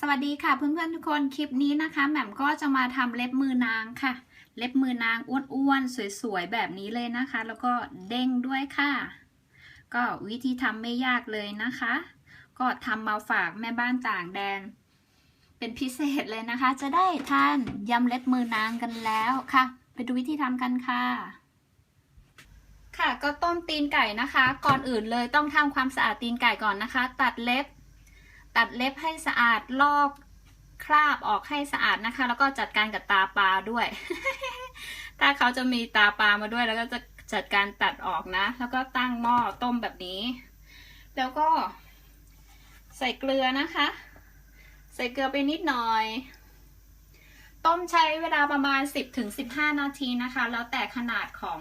สวัสดีค่ะเพื่อนๆทุกคนคลิปนี้นะคะแหม่มก็จะมาทำเล็บมือนางค่ะ เล็บมือนางอ้วนๆสวยๆแบบนี้เลยนะคะ แล้วก็เด้งด้วยค่ะ ก็วิธีทำไม่ยากเลยนะคะ ก็ทำมาฝากแม่บ้านต่างแดน เป็นพิเศษเลยนะคะ จะได้ทานยำเล็บมือนางกันแล้วค่ะ ไปดูวิธีทำกันค่ะ ค่ะก็ต้มตีนไก่นะคะ ก่อนอื่นเลยต้องทำความสะอาดตีนไก่ก่อนนะคะ ตัดเล็บ ตัดเล็บให้สะอาดลอกคราบออกให้สะอาดนะคะ แล้วก็จัดการกับตาปลาด้วย ถ้าเขาจะมีตาปลามาด้วยแล้วก็จะจัดการตัดออกนะ แล้วก็ตั้งหม้อต้มแบบนี้ แล้วก็ใส่เกลือนะคะ ใส่เกลือไปนิดหน่อย ต้มใช้เวลาประมาณ 10-15 นาทีนะคะ แล้วแต่ขนาดของ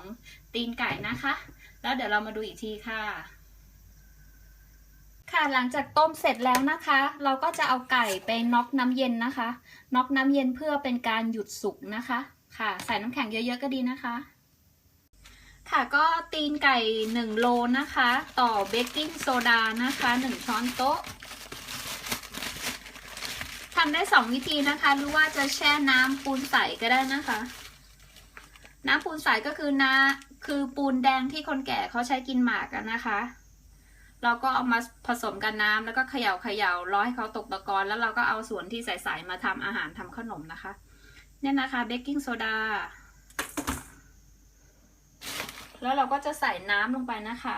ตีนไก่นะคะ แล้วเดี๋ยวเรามาดูอีกทีค่ะ ค่ะหลังจากต้มเสร็จแล้วนะคะ เราก็จะเอาไก่ไปน็อกน้ำเย็นนะคะน็อกน้ำเย็นเพื่อเป็นการหยุดสุกนะคะ ค่ะ ใส่น้ำแข็งเยอะๆก็ดีนะคะ ค่ะก็ตีนไก่ 1 โลนะคะ ต่อเบกกิ้งโซดานะคะ 1 ช้อนโต๊ะทำได้ 2 วิธีนะคะ หรือว่าจะแช่น้ำปูนใสก็ได้นะคะ น้ำปูนใสก็คือน้ำคือปูนแดงที่คนแก่เขาใช้กินหมากกันนะคะ เราก็เอามาผสมกับน้ำแล้วก็เขย่าเขย่ารอให้เขาตกตะกอนแล้วเราก็เอาส่วนที่ใสๆมาทำอาหารทำขนมนะคะ เนี่ยนะคะเบกกิ้งโซดาแล้วเราก็จะใส่น้ำลงไปนะคะ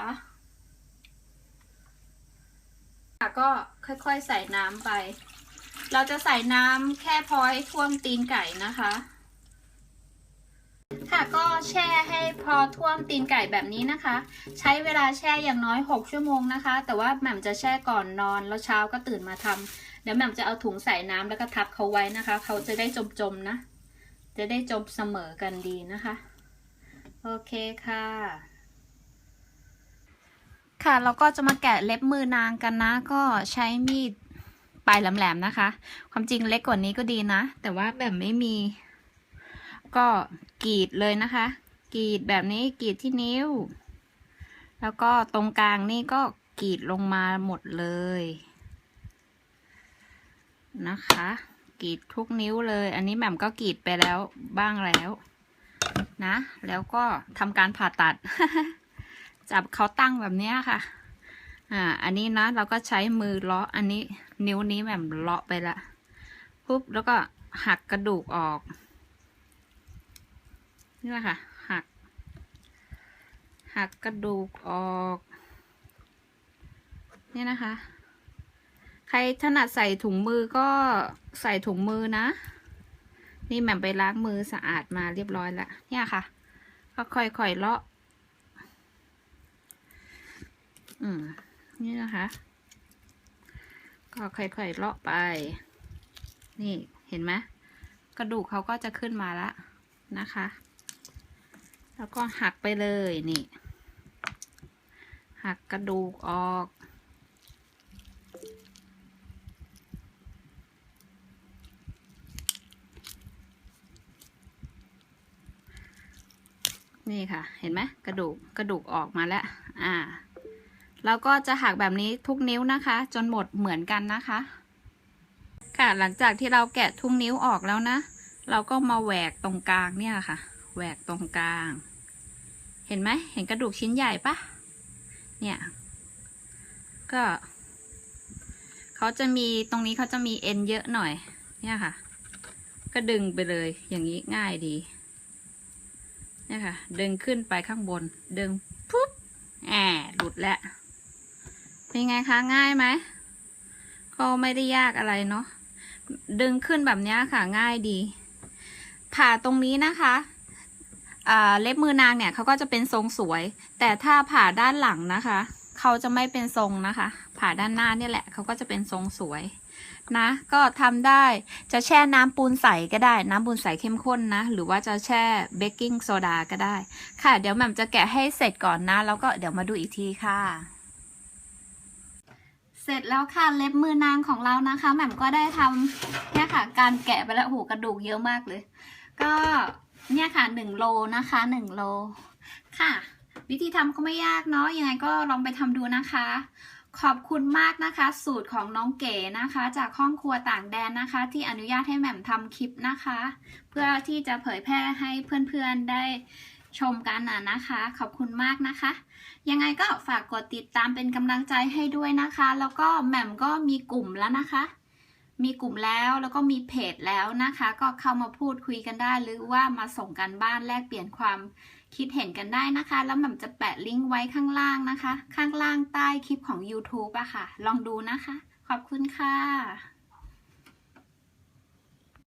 ค่ะก็ค่อยๆใส่น้ำไป เราจะใส่น้ำแค่พอให้ท่วมตีนไก่นะคะ ค่ะก็แช่ให้พอท่วมตีนไก่แบบนี้นะคะ ใช้เวลาแช่อย่างน้อย 6 ชั่วโมงนะคะ แต่ว่าแหม่มจะแช่ก่อนนอนแล้วเช้าก็ตื่นมาทำเดี๋ยวแหม่มจะเอาถุงใส่น้ำแล้วก็ทับเขาไว้นะคะ เขาจะได้จมๆนะ จะได้จมเสมอกันดีนะคะ โอเคค่ะ ค่ะเราก็จะมาแกะเล็บมือนางกันนะ ก็ใช้มีดปลายแหลมๆนะคะ ความจริงเล็กกว่านี้ก็ดีนะ แต่ว่าแบบไม่มีก็ กรีดเลยนะคะ กรีดแบบนี้กรีดที่นิ้ว แล้วก็ตรงกลางนี่ก็กรีดลงมาหมดเลย นะคะ กรีดทุกนิ้วเลย อันนี้แหม่มก็กรีดไปแล้วบ้างแล้วนะ แล้วก็ทำการผ่าตัด จับเขาตั้งแบบนี้ค่ะ อ่า อันนี้นะเราก็ใช้มือเลาะ อันนี้นิ้วนี้แหม่มเลาะไปละปุ๊บแล้วก็หักกระดูกออก นี่แหละค่ะหัก หักกระดูกออก เนี่ยนะคะ ใครถนัดใส่ถุงมือก็ใส่ถุงมือนะ นี่แหม่มไปล้างมือสะอาดมาเรียบร้อยแล้วเนี่ยค่ะ ก็ค่อยๆเลาะ อืม นี่นะคะ ก็ค่อยๆเลาะไป นี่เห็นไหมกระดูกเขาก็จะขึ้นมาแล้วนะคะ แล้วก็หักไปเลยนี่ หักกระดูกออก นี่ค่ะ เห็นไหมกระดูกกระดูกออกมาแล้ว อ่า แล้วก็จะหักแบบนี้ทุกนิ้วนะคะ จนหมดเหมือนกันนะคะ ค่ะหลังจากที่เราแกะทุกนิ้วออกแล้วนะ เราก็มาแหวกตรงกลางเนี่ยค่ะ แหวกตรงกลาง เห็นไหมเห็นกระดูกชิ้นใหญ่ปะเนี่ยก็เขาจะมีตรงนี้เขาจะมีเอ็นเยอะหน่อย เนี่ยค่ะ ก็ดึงไปเลยอย่างนี้ง่ายดีเนี่ยค่ะ ดึงขึ้นไปข้างบน ดึงปุ๊บแอบหลุดแล้ว เป็นไงคะ ง่ายไหมก็ไม่ได้ยากอะไรเนาะดึงขึ้นแบบนี้ค่ะง่ายดี ผ่าตรงนี้นะคะ เล็บมือนางเนี่ยเขาก็จะเป็นทรงสวย แต่ถ้าผ่าด้านหลังนะคะเขาจะไม่เป็นทรงนะคะ ผ่าด้านหน้าเนี่ยแหละเขาก็จะเป็นทรงสวยนะ ก็ทำได้จะแช่น้ำปูนใสก็ได้ น้ำปูนใสเข้มข้นนะ หรือว่าจะแช่เบกกิ้งโซดาก็ได้ ค่ะ เดี๋ยวแหม่มจะแกะให้เสร็จก่อนนะ แล้วก็เดี๋ยวมาดูอีกทีค่ะ เสร็จแล้วค่ะเล็บมือนางของเรานะคะแหม่มก็ได้ทำเนี่ยค่ะ การแกะไปแล้วโอ้โหกระดูกเยอะมากเลย ก็ เนี่ยค่ะหนึ่งโลนะคะหนึ่งโลค่ะ วิธีทำก็ไม่ยากเนาะยังไงก็ลองไปทำดูนะคะ ขอบคุณมากนะคะ สูตรของน้องเก๋นะคะ จากห้องครัวต่างแดนนะคะ ที่อนุญาตให้แหม่มทำคลิปนะคะ เพื่อที่จะเผยแพร่ให้เพื่อนๆได้ชมกันนะนะคะ ขอบคุณมากนะคะ ยังไงก็ฝากกดติดตามเป็นกำลังใจให้ด้วยนะคะ แล้วก็แหม่มก็มีกลุ่มแล้วนะคะ มีกลุ่มแล้วแล้วก็มีเพจแล้วนะคะ ก็เข้ามาพูดคุยกันได้ หรือว่ามาส่งกันบ้านแลกเปลี่ยนความคิดเห็นกันได้นะคะ แล้วแหม่มจะแปะลิงก์ไว้ข้างล่างนะคะ ข้างล่างใต้คลิปของ YouTube อะค่ะ ลองดูนะคะ ขอบคุณค่ะ